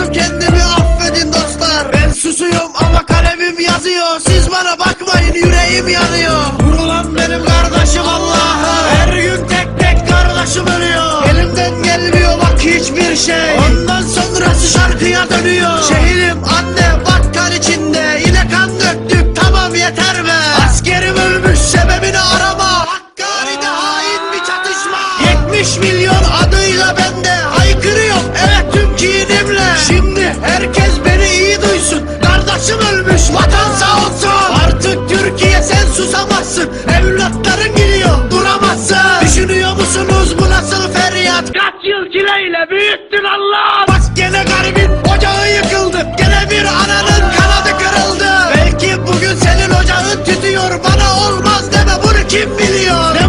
Bulamadım kendimi affedin dostlar. Ben susuyorum ama kalemim yazıyor. Siz bana bakmayın yüreğim yanıyor. Vurulan benim kardeşim Allah'a. Her gün tek tek kardeşim ölüyor. Elimden gelmiyor bak hiçbir şey. Ondan sonrası şarkıya dönüyor. Şehrim anne bak kan içinde. Yine kan döktük tamam yeter be. Askerim ölmüş sebebini sen susamazsın Evlatların gidiyor. Duramazsın. Düşünüyor musunuz bu nasıl feryat? Kaç yıl çileyle büyüttün Allah Bak gene garibin ocağı yıkıldı. Gene bir ananın kanadı kırıldı. Belki bugün senin ocağın tütüyor. Bana olmaz deme bunu kim biliyor